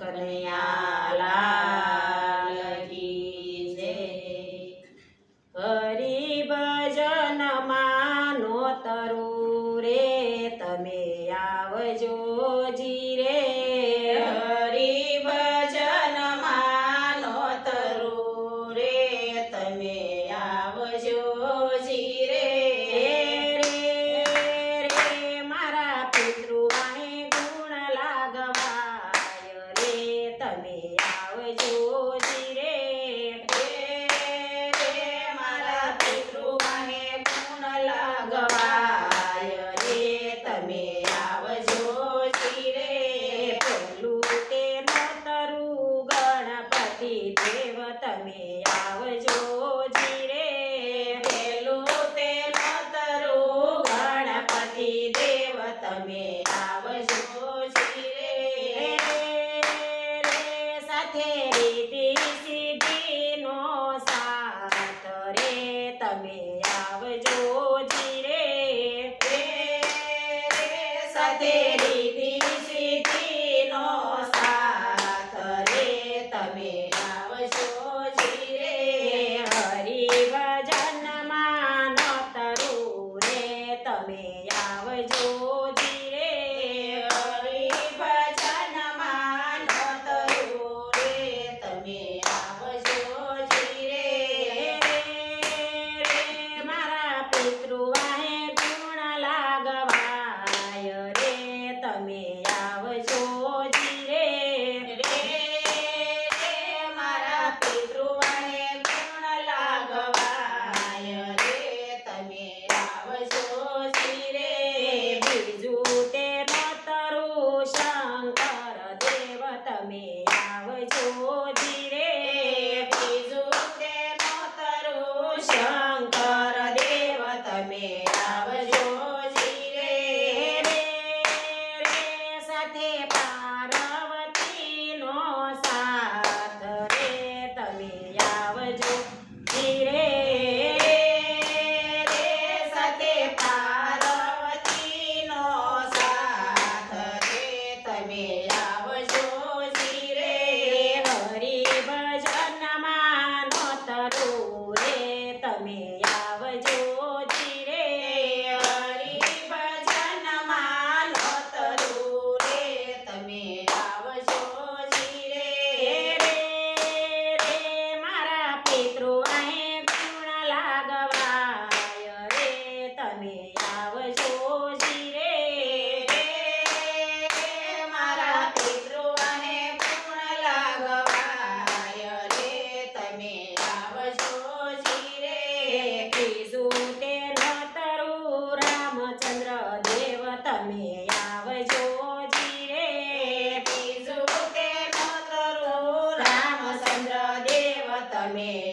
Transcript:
કનૈયા તમે આવશો શિરે રે સાથે રીતિ સિદ્ધિનો સાથ રે તમે આવજો જીરે સાથે તમે આવશો જીરે મારા પિતૃવાને ગુણ લાગવાય રે તમે આવશો જીરે બીજું તે માતરું શંકર દેવ તમે આવજો જીરે બીજું તે માતરું શંકર primera. me.